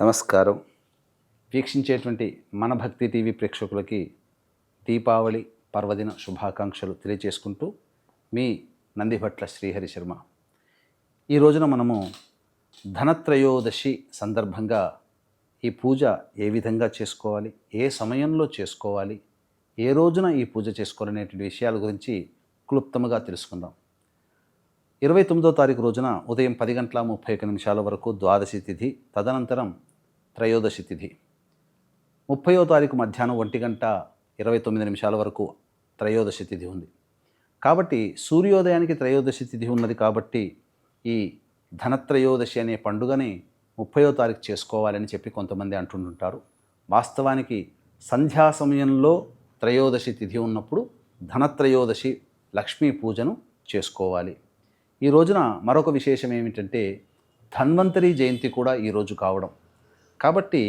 నమస్కారం. వీక్షించేటువంటి మన భక్తి టీవీ ప్రేక్షకులకి దీపావళి పర్వదిన శుభాకాంక్షలు తెలియజేసుకుంటూ మీ నందిభట్ల శ్రీహరి శర్మ. ఈ రోజున మనము ధనత్రయోదశి సందర్భంగా ఈ పూజ ఏ విధంగా చేసుకోవాలి? ఏ సమయంలో చేసుకోవాలి? ఏ రోజున ఈ పూజ చేసుకోవాలనేటువంటి విషయాల గురించి క్లుప్తముగా తెలుసుకుందాం. ఇరవై తొమ్మిదో తారీఖు రోజున ఉదయం పది గంటల ముప్పై ఒక నిమిషాల వరకు ద్వాదశి తిథి తదనంతరం త్రయోదశి తిథి. ముప్పయో తారీఖు మధ్యాహ్నం ఒంటి గంట ఇరవై తొమ్మిది నిమిషాల వరకు త్రయోదశి తిథి ఉంది. కాబట్టి సూర్యోదయానికి త్రయోదశి తిథి ఉన్నది కాబట్టి ఈ ధనత్రయోదశి అనే పండుగని ముప్పయో తారీఖు చేసుకోవాలని చెప్పి కొంతమంది అంటుంటుంటారు. వాస్తవానికి సంధ్యా సమయంలో త్రయోదశి తిథి ఉన్నప్పుడు ధనత్రయోదశి లక్ష్మీ పూజను చేసుకోవాలి. ఈ రోజున మరొక విశేషం ఏమిటంటే ధన్వంతరి జయంతి కూడా ఈరోజు కావడం. కాబట్టి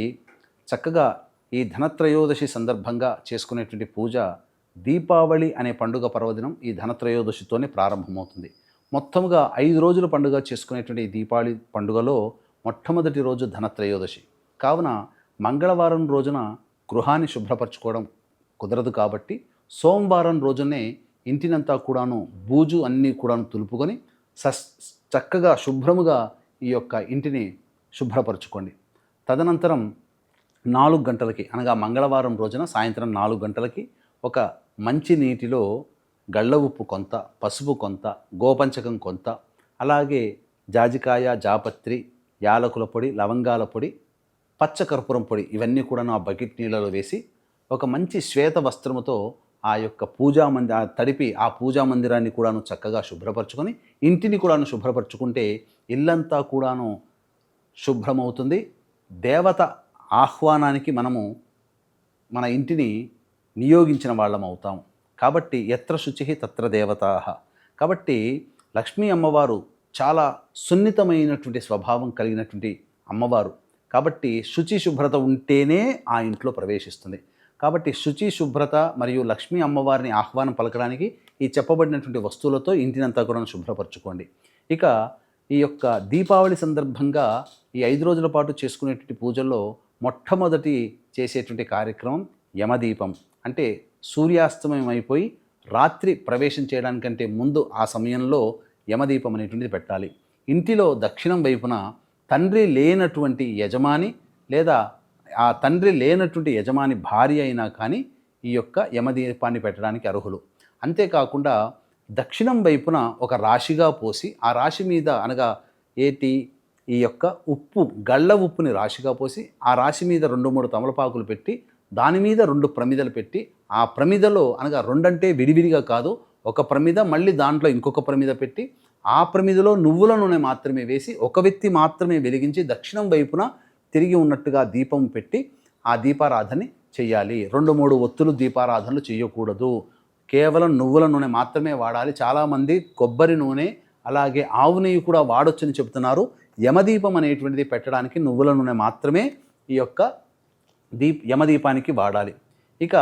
చక్కగా ఈ ధనత్రయోదశి సందర్భంగా చేసుకునేటువంటి పూజ దీపావళి అనే పండుగ పర్వదినం ఈ ధనత్రయోదశితోనే ప్రారంభమవుతుంది. మొత్తముగా ఐదు రోజుల పండుగ చేసుకునేటువంటి దీపావళి పండుగలో మొట్టమొదటి రోజు ధనత్రయోదశి. కావున మంగళవారం రోజున గృహాన్ని శుభ్రపరచుకోవడం కుదరదు కాబట్టి సోమవారం రోజునే ఇంటినంతా కూడాను బూజు అన్నీ కూడాను తులుపుకొని సస్ చక్కగా శుభ్రముగా ఈ యొక్క ఇంటిని శుభ్రపరచుకోండి. తదనంతరం నాలుగు గంటలకి అనగా మంగళవారం రోజున సాయంత్రం నాలుగు గంటలకి ఒక మంచి నీటిలో గళ్ళ ఉప్పు కొంత పసుపు కొంత గోపంచకం కొంత అలాగే జాజికాయ జాపత్రి యాలకుల పొడి లవంగాల పొడి పచ్చకర్పూరం పొడి ఇవన్నీ కూడా ఆ బకెట్ నీళ్ళలో వేసి ఒక మంచి శ్వేత వస్త్రముతో ఆ యొక్క పూజా మంది ఆ తడిపి ఆ పూజా మందిరాన్ని కూడాను చక్కగా శుభ్రపరచుకొని ఇంటిని కూడాను శుభ్రపరచుకుంటే ఇల్లంతా కూడాను శుభ్రమవుతుంది. దేవత ఆహ్వానానికి మనము మన ఇంటిని నియోగించిన వాళ్ళం అవుతాం. కాబట్టి ఎత్ర శుచి తత్ర దేవతా. కాబట్టి లక్ష్మీ అమ్మవారు చాలా సున్నితమైనటువంటి స్వభావం కలిగినటువంటి అమ్మవారు. కాబట్టి శుచి శుభ్రత ఉంటేనే ఆ ఇంట్లో ప్రవేశిస్తుంది. కాబట్టి శుచి శుభ్రత మరియు లక్ష్మీ అమ్మవారిని ఆహ్వానం పలకడానికి ఈ చెప్పబడినటువంటి వస్తువులతో ఇంటినంతా కూడా శుభ్రపరచుకోండి. ఇక ఈ యొక్క దీపావళి సందర్భంగా ఈ ఐదు రోజుల పాటు చేసుకునేటువంటి పూజల్లో మొట్టమొదటి చేసేటువంటి కార్యక్రమం యమదీపం. అంటే సూర్యాస్తమయం అయిపోయి రాత్రి ప్రవేశం చేయడానికంటే ముందు ఆ సమయంలో యమదీపం అనేటువంటిది పెట్టాలి. ఇంటిలో దక్షిణం వైపున తండ్రి లేనటువంటి యజమాని లేదా ఆ తండ్రి లేనటువంటి యజమాని భార్య అయినా కానీ ఈ యొక్క యమదీపాన్ని పెట్టడానికి అర్హులు. అంతేకాకుండా దక్షిణం వైపున ఒక రాశిగా పోసి ఆ రాశి మీద అనగా ఏటి ఈ యొక్క ఉప్పు గళ్ళ ఉప్పుని రాశిగా పోసి ఆ రాశి మీద రెండు మూడు తమలపాకులు పెట్టి దాని మీద రెండు ప్రమిదలు పెట్టి ఆ ప్రమిదలో అనగా రెండంటే విడివిడిగా కాదు ఒక ప్రమిద మళ్ళీ దాంట్లో ఇంకొక ప్రమిద పెట్టి ఆ ప్రమిదలో నువ్వుల నూనె మాత్రమే వేసి ఒక వ్యక్తి మాత్రమే వెలిగించి దక్షిణం వైపున తిరిగి ఉన్నట్టుగా దీపం పెట్టి ఆ దీపారాధన చేయాలి. రెండు మూడు ఒత్తులు దీపారాధనలు చేయకూడదు. కేవలం నువ్వుల నూనె మాత్రమే వాడాలి. చాలామంది కొబ్బరి నూనె అలాగే ఆవు నెయ్యి కూడా వాడొచ్చని చెప్తున్నారు యమదీపం అనేటువంటిది పెట్టడానికి నువ్వుల నూనె మాత్రమే ఈ యొక్క దీప్ యమదీపానికి వాడాలి. ఇక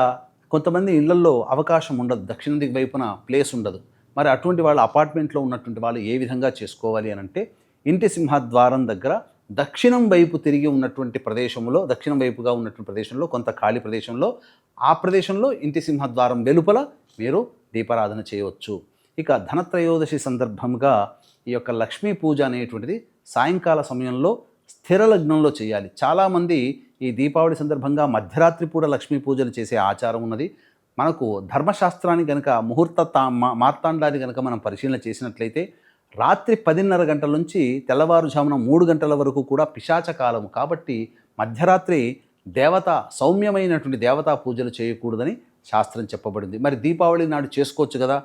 కొంతమంది ఇళ్ళలో అవకాశం ఉండదు. దక్షిణ దిగు వైపున ప్లేస్ ఉండదు. మరి అటువంటి వాళ్ళ అపార్ట్మెంట్లో ఉన్నటువంటి వాళ్ళు ఏ విధంగా చేసుకోవాలి అని అంటే ఇంటి సింహద్వారం దగ్గర దక్షిణం వైపు తిరిగి ఉన్నటువంటి ప్రదేశంలో దక్షిణం వైపుగా ఉన్నటువంటి ప్రదేశంలో కొంత ఖాళీ ప్రదేశంలో ఆ ప్రదేశంలో ఇంటి సింహద్వారం వెలుపల మీరు దీపారాధన చేయవచ్చు. ఇక ధనత్రయోదశి సందర్భంగా ఈ యొక్క లక్ష్మీ పూజ అనేటువంటిది సాయంకాల సమయంలో స్థిర లగ్నంలో చేయాలి. చాలామంది ఈ దీపావళి సందర్భంగా మధ్యరాత్రి పూట లక్ష్మీ పూజలు చేసే ఆచారం ఉన్నది. మనకు ధర్మశాస్త్రాన్ని కనుక ముహూర్త తా మా- మార్తాండాన్ని కనుక మనం పరిశీలన చేసినట్లయితే రాత్రి పదిన్నర గంటల నుంచి తెల్లవారుజామున మూడు గంటల వరకు కూడా పిశాచ కాలము. కాబట్టి మధ్యరాత్రి దేవత సౌమ్యమైనటువంటి దేవతా పూజలు చేయకూడదని శాస్త్రం చెప్పబడింది. మరి దీపావళి నాడు చేసుకోవచ్చు కదా?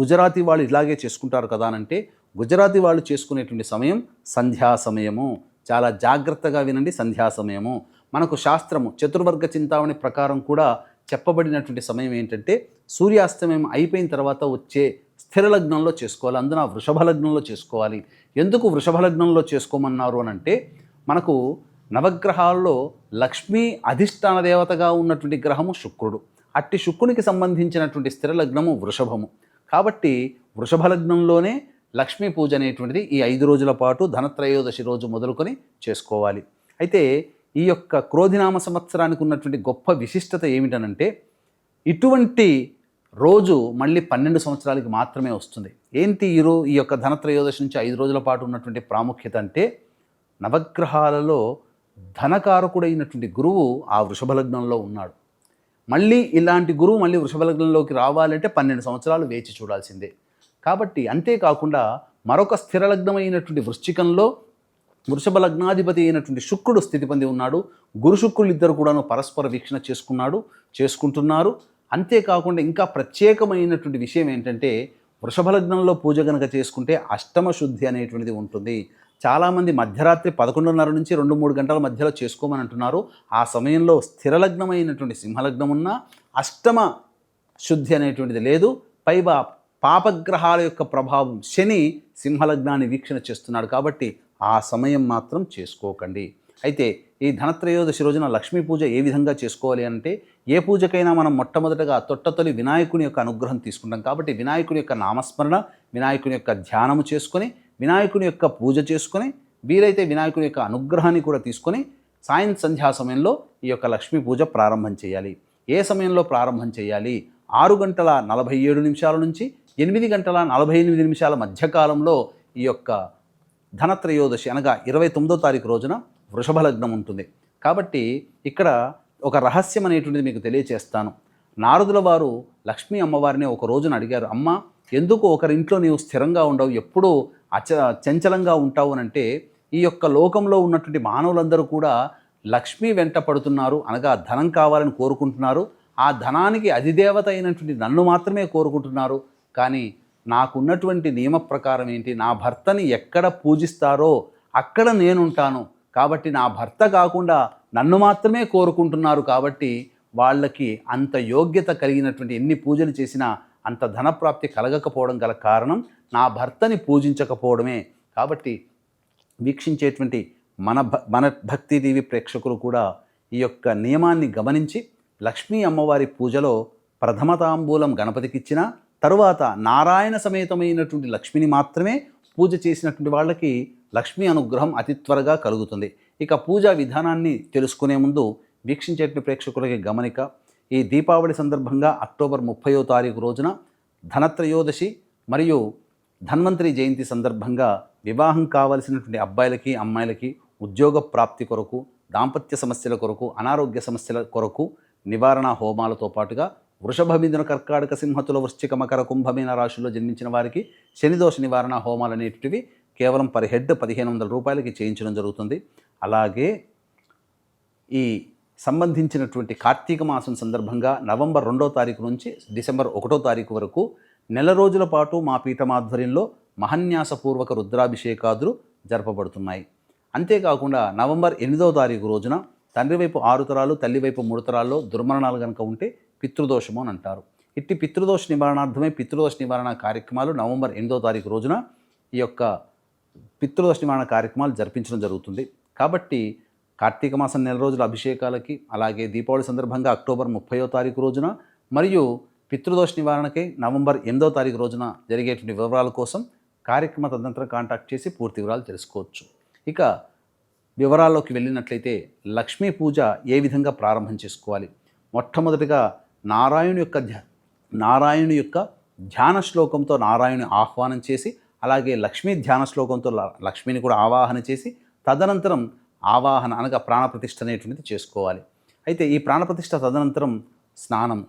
గుజరాతీ వాళ్ళు ఇలాగే చేసుకుంటారు కదా అని అంటే గుజరాతీ వాళ్ళు చేసుకునేటువంటి సమయం సంధ్యా సమయము. చాలా జాగ్రత్తగా వినండి సంధ్యా సమయము. మనకు శాస్త్రము చతుర్వర్గ చింతామణి ప్రకారం కూడా చెప్పబడినటువంటి సమయం ఏంటంటే సూర్యాస్తమయం అయిపోయిన తర్వాత వచ్చే స్థిర లగ్నంలో చేసుకోవాలి అందున వృషభ లగ్నంలో చేసుకోవాలి. ఎందుకు వృషభ లగ్నంలో చేసుకోమన్నారు అని అంటే మనకు నవగ్రహాల్లో లక్ష్మీ అధిష్టాన దేవతగా ఉన్నటువంటి గ్రహము శుక్రుడు. అట్టి శుక్రునికి సంబంధించినటువంటి స్థిర లగ్నము వృషభము. కాబట్టి వృషభ లగ్నంలోనే లక్ష్మీ పూజ అనేటువంటిది ఈ ఐదు రోజుల పాటు ధనత్రయోదశి రోజు మొదలుకొని చేసుకోవాలి. అయితే ఈ యొక్క క్రోధినామ సంవత్సరానికి ఉన్నటువంటి గొప్ప విశిష్టత ఏమిటనంటే ఇటువంటి రోజు మళ్ళీ పన్నెండు సంవత్సరాలకి మాత్రమే వస్తుంది. ఏంటి ఈ రో ఈ యొక్క ధనత్రయోదశి నుంచి ఐదు రోజుల పాటు ఉన్నటువంటి ప్రాముఖ్యత అంటే నవగ్రహాలలో ధనకారకుడైనటువంటి గురువు ఆ వృషభ లగ్నంలో ఉన్నాడు. మళ్ళీ ఇలాంటి గురువు మళ్ళీ వృషభ లగ్నంలోకి రావాలంటే పన్నెండు సంవత్సరాలు వేచి చూడాల్సిందే. కాబట్టి అంతేకాకుండా మరొక స్థిర లగ్నమైనటువంటి వృశ్చికంలో వృషభ లగ్నాధిపతి అయినటువంటి శుక్రుడు స్థితి పొంది ఉన్నాడు. గురు శుక్రులు ఇద్దరు కూడాను పరస్పర వీక్షణ చేసుకున్నాడు చేసుకుంటున్నారు. అంతేకాకుండా ఇంకా ప్రత్యేకమైనటువంటి విషయం ఏంటంటే వృషభ లగ్నంలో పూజ కనుక చేసుకుంటే అష్టమ శుద్ధి అనేటువంటిది ఉంటుంది. చాలామంది మధ్యరాత్రి పదకొండున్నర నుంచి రెండు మూడు గంటల మధ్యలో చేసుకోమని అంటున్నారు. ఆ సమయంలో స్థిరలగ్నమైనటువంటి సింహలగ్నం ఉన్న అష్టమ శుద్ధి అనేటువంటిది లేదు. పైగా పాపగ్రహాల యొక్క ప్రభావం శని సింహలగ్నాన్ని వీక్షణ చేస్తున్నాడు కాబట్టి ఆ సమయం మాత్రం చేసుకోకండి. అయితే ఈ ధనత్రయోదశి రోజున లక్ష్మీ పూజ ఏ విధంగా చేసుకోవాలి అంటే ఏ పూజకైనా మనం మొట్టమొదటగా తొట్టతొలి వినాయకుని యొక్క అనుగ్రహం తీసుకుంటాం. కాబట్టి వినాయకుని యొక్క నామస్మరణ వినాయకుని యొక్క ధ్యానము చేసుకొని వినాయకుని యొక్క పూజ చేసుకొని వీలైతే వినాయకుని యొక్క అనుగ్రహాన్ని కూడా తీసుకొని సాయం సంధ్యా సమయంలో ఈ యొక్క లక్ష్మీ పూజ ప్రారంభం చేయాలి. ఏ సమయంలో ప్రారంభం చేయాలి? ఆరు గంటల నలభై ఏడు నిమిషాల నుంచి ఎనిమిది గంటల నలభై ఎనిమిది నిమిషాల మధ్యకాలంలో ఈ యొక్క ధనత్రయోదశి అనగా ఇరవై తొమ్మిదో తారీఖు రోజున వృషభ లగ్నం ఉంటుంది. కాబట్టి ఇక్కడ ఒక రహస్యం అనేటువంటిది మీకు తెలియచేస్తాను. నారదుల వారు లక్ష్మీ అమ్మవారిని ఒక రోజున అడిగారు అమ్మ ఎందుకు ఒకరింట్లో నీవు స్థిరంగా ఉండవు? ఎప్పుడూ అచ చంచలంగా ఉంటావు? అని అంటే ఈ యొక్క లోకంలో ఉన్నటువంటి మానవులందరూ కూడా లక్ష్మీ వెంట పడుతున్నారు. అనగా ధనం కావాలని కోరుకుంటున్నారు. ఆ ధనానికి అధిదేవత అయినటువంటి నన్ను మాత్రమే కోరుకుంటున్నారు. కానీ నాకున్నటువంటి నియమ ప్రకారం ఏంటి? నా భర్తని ఎక్కడ పూజిస్తారో అక్కడ నేనుంటాను. కాబట్టి నా భర్త కాకుండా నన్ను మాత్రమే కోరుకుంటున్నారు కాబట్టి వాళ్ళకి అంత యోగ్యత కలిగినటువంటి ఎన్ని పూజలు చేసినా అంత ధనప్రాప్తి కలగకపోవడం గల కారణం నా భర్తని పూజించకపోవడమే. కాబట్టి వీక్షించేటువంటి మన భ మన భక్తి టీవీ ప్రేక్షకులు కూడా ఈ యొక్క నియమాన్ని గమనించి లక్ష్మీ అమ్మవారి పూజలో ప్రథమతాంబూలం గణపతికిచ్చిన తరువాత నారాయణ సమేతమైనటువంటి లక్ష్మిని మాత్రమే పూజ చేసినటువంటి వాళ్ళకి లక్ష్మీ అనుగ్రహం అతి త్వరగా కలుగుతుంది. ఇక పూజా విధానాన్ని తెలుసుకునే ముందు వీక్షించేటి ప్రేక్షకులకి గమనిక. ఈ దీపావళి సందర్భంగా అక్టోబర్ ముప్పయో తారీఖు రోజున ధనత్రయోదశి మరియు ధన్వంతరి జయంతి సందర్భంగా వివాహం కావలసినటువంటి అబ్బాయిలకి అమ్మాయిలకి ఉద్యోగ ప్రాప్తి కొరకు దాంపత్య సమస్యల కొరకు అనారోగ్య సమస్యల కొరకు నివారణ హోమాలతో పాటుగా వృషభ మిథున కర్కాటక సింహతుల వృశ్చిక మకర కుంభమీన రాశుల్లో జన్మించిన వారికి శనిదోష నివారణ హోమాలు అనేటివి కేవలం పర్ హెడ్ పదిహేను వందల రూపాయలకి చేయించడం జరుగుతుంది. అలాగే ఈ సంబంధించినటువంటి కార్తీక మాసం సందర్భంగా నవంబర్ రెండో తారీఖు నుంచి డిసెంబర్ ఒకటో తారీఖు వరకు నెల రోజుల పాటు మా పీఠమాధ్వర్యంలో మహన్యాసపూర్వక రుద్రాభిషేకాదులు జరపబడుతున్నాయి. అంతేకాకుండా నవంబర్ ఎనిమిదవ తారీఖు రోజున తండ్రి వైపు ఆరు తరాలు తల్లి వైపు మూడు తరాల్లో దుర్మరణాలు కనుక ఉంటే పితృదోషము అని అంటారు. ఇట్టి పితృదోష నివారణార్థమే పితృదోష నివారణ కార్యక్రమాలు నవంబర్ ఎనిమిదవ తారీఖు రోజున ఈ యొక్క పితృదోష నివారణ కార్యక్రమాలు జరిపించడం జరుగుతుంది. కాబట్టి కార్తీక మాసం నెల రోజుల అభిషేకాలకి అలాగే దీపావళి సందర్భంగా అక్టోబర్ ముప్పయో తారీఖు రోజున మరియు పితృదోష నివారణకై నవంబర్ ఎనిమిదో తారీఖు రోజున జరిగేటువంటి వివరాల కోసం కార్యక్రమ తదనంతరం కాంటాక్ట్ చేసి పూర్తి వివరాలు తెలుసుకోవచ్చు. ఇక వివరాల్లోకి వెళ్ళినట్లయితే లక్ష్మీ పూజ ఏ విధంగా ప్రారంభం చేసుకోవాలి? మొట్టమొదటిగా నారాయణు యొక్క ధ్యా నారాయణు యొక్క ధ్యాన శ్లోకంతో నారాయణుని ఆహ్వానం చేసి అలాగే లక్ష్మీ ధ్యాన శ్లోకంతో ల- లక్ష్మిని కూడా ఆవాహన చేసి తదనంతరం ఆవాహన అనగా ప్రాణప్రతిష్ఠ అనేటువంటిది చేసుకోవాలి. అయితే ఈ ప్రాణప్రతిష్ఠ తదనంతరం స్నానం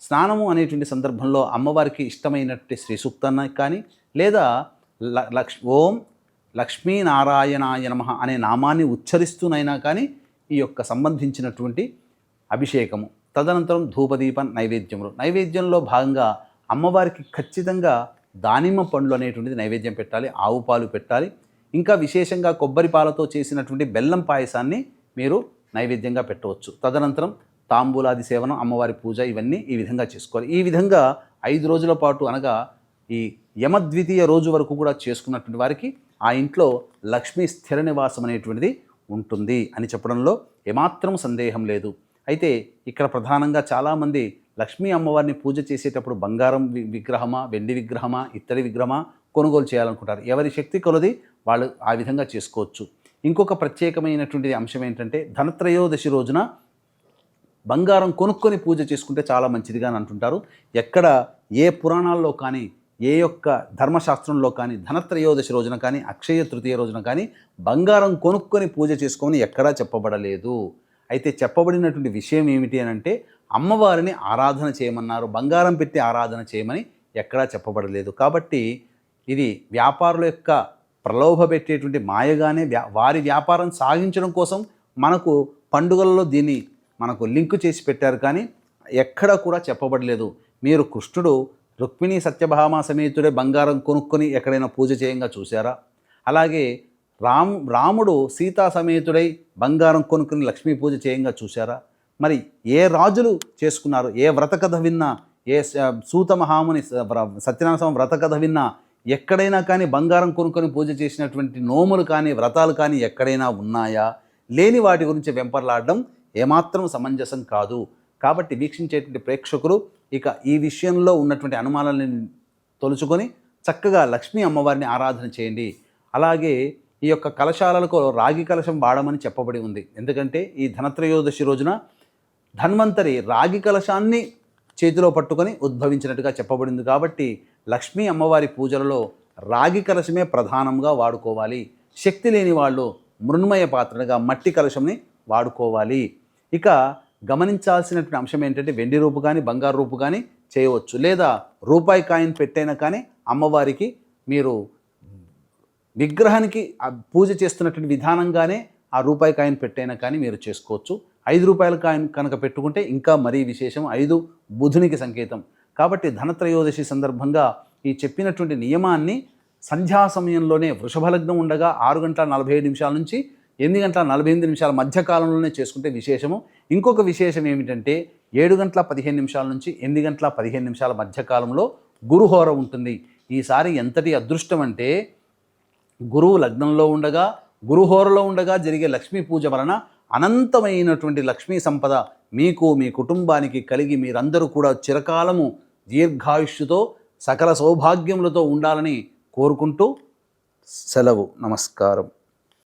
స్నానము అనేటువంటి సందర్భంలో అమ్మవారికి ఇష్టమైనటువంటి శ్రీ సూక్తాన్ని కానీ లేదా లక్ష్ ఓం లక్ష్మీనారాయణాయ నమ అనే నామాన్ని ఉచ్చరిస్తూనైనా కానీ ఈ యొక్క సంబంధించినటువంటి అభిషేకము. తదనంతరం ధూపదీప నైవేద్యములు. నైవేద్యంలో భాగంగా అమ్మవారికి ఖచ్చితంగా దానిమ్మ పండ్లు అనేటువంటిది నైవేద్యం పెట్టాలి ఆవు పాలు పెట్టాలి. ఇంకా విశేషంగా కొబ్బరి పాలతో చేసినటువంటి బెల్లం పాయసాన్ని మీరు నైవేద్యంగా పెట్టవచ్చు. తదనంతరం తాంబూలాది సేవనం అమ్మవారి పూజ ఇవన్నీ ఈ విధంగా చేసుకోవాలి. ఈ విధంగా ఐదు రోజుల పాటు అనగా ఈ యమద్వితీయ రోజు వరకు కూడా చేసుకున్నటువంటి వారికి ఆ ఇంట్లో లక్ష్మీ స్థిర నివాసం అనేటువంటిది ఉంటుంది అని చెప్పడంలో ఏమాత్రం సందేహం లేదు. అయితే ఇక్కడ ప్రధానంగా చాలామంది లక్ష్మీ అమ్మవారిని పూజ చేసేటప్పుడు బంగారం వి- విగ్రహమా వెండి విగ్రహమా ఇత్తడి విగ్రహమా కొనుగోలు చేయాలనుకుంటారు. ఎవరి శక్తి కొలది వాళ్ళు ఆ విధంగా చేసుకోవచ్చు. ఇంకొక ప్రత్యేకమైనటువంటి అంశం ఏంటంటే ధనత్రయోదశి రోజున బంగారం కొనుక్కొని పూజ చేసుకుంటే చాలా మంచిదిగా అని అంటుంటారు. ఎక్కడ ఏ పురాణాల్లో కానీ ఏ యొక్క ధర్మశాస్త్రంలో కానీ ధనత్రయోదశి రోజున కానీ అక్షయ తృతీయ రోజున కానీ బంగారం కొనుక్కొని పూజ చేసుకోమని ఎక్కడా చెప్పబడలేదు. అయితే చెప్పబడినటువంటి విషయం ఏమిటి అని అంటే అమ్మవారిని ఆరాధన చేయమన్నారు బంగారం పెట్టి ఆరాధన చేయమని ఎక్కడా చెప్పబడలేదు. కాబట్టి ఇది వ్యాపారుల యొక్క ప్రలోభ పెట్టేటువంటి మాయగానే వ్యా వారి వ్యాపారం సాగించడం కోసం మనకు పండుగలలో దీన్ని మనకు లింకు చేసి పెట్టారు కానీ ఎక్కడ కూడా చెప్పబడలేదు. మీరు కృష్ణుడు రుక్మిణి సత్యభామ సమేతుడే బంగారం కొనుక్కొని ఎక్కడైనా పూజ చేయంగా చూసారా అలాగే రామ్ రాముడు సీతా సమేతుడై బంగారం కొనుక్కుని లక్ష్మీ పూజ చేయంగా చూసారా మరి ఏ రాజులు చేసుకున్నారు? ఏ వ్రత కథ విన్నా? ఏ సూత మహాముని సత్యనారాయణ వ్రత కథ విన్నా? ఎక్కడైనా కానీ బంగారం కొనుక్కొని పూజ చేసినటువంటి నోములు కానీ వ్రతాలు కానీ ఎక్కడైనా ఉన్నాయా? లేని వాటి గురించి వెంపర్లాడడం ఏమాత్రం సమంజసం కాదు. కాబట్టి వీక్షించేటువంటి ప్రేక్షకులు ఇక ఈ విషయంలో ఉన్నటువంటి అనుమానాలను తొలుచుకొని చక్కగా లక్ష్మీ అమ్మవారిని ఆరాధన చేయండి. అలాగే ఈ యొక్క కలశాలకు రాగి కలశం వాడమని చెప్పబడి ఉంది. ఎందుకంటే ఈ ధనత్రయోదశి రోజున ధన్వంతరి రాగి కలశాన్ని చేతిలో పట్టుకొని ఉద్భవించినట్టుగా చెప్పబడింది కాబట్టి లక్ష్మీ అమ్మవారి పూజలలో రాగి కలశమే ప్రధానంగా వాడుకోవాలి. శక్తి లేని వాళ్ళు మృణ్మయ పాత్రగా మట్టి కలశంని వాడుకోవాలి. ఇక గమనించాల్సినటువంటి అంశం ఏంటంటే వెండి రూపు కానీ బంగారు రూపు కానీ చేయవచ్చు. లేదా రూపాయి కాయిన్ పెట్టైనా కానీ అమ్మవారికి మీరు విగ్రహానికి పూజ చేస్తున్నటువంటి విధానంగానే ఆ రూపాయి కాయిన్ పెట్టైనా కానీ మీరు చేసుకోవచ్చు. ఐదు రూపాయల కాయిన్ కనుక పెట్టుకుంటే ఇంకా మరీ విశేషం ఐదు బుధునికి సంకేతం. కాబట్టి ధనత్రయోదశి సందర్భంగా ఈ చెప్పినటువంటి నియమాన్ని సంధ్యా సమయంలోనే వృషభ లగ్నం ఉండగా ఆరు గంటల నలభై ఐదు నిమిషాల నుంచి ఎనిమిది గంటల నలభై ఎనిమిది నిమిషాల మధ్య కాలంలోనే చేసుకుంటే విశేషము. ఇంకొక విశేషం ఏమిటంటే ఏడు గంటల పదిహేను నిమిషాల నుంచి ఎనిమిది గంటల పదిహేను నిమిషాల మధ్య కాలంలో గురుహోర ఉంటుంది. ఈసారి ఎంతటి అదృష్టం అంటే గురువు లగ్నంలో ఉండగా గురుహోరలో ఉండగా జరిగే లక్ష్మీ పూజ వలన అనంతమైనటువంటి లక్ష్మీ సంపద మీకు మీ కుటుంబానికి కలిగి మీరందరూ కూడా చిరకాలము దీర్ఘాయుష్యుతో సకల సౌభాగ్యములతో ఉండాలని కోరుకుంటూ సెలవు. నమస్కారం.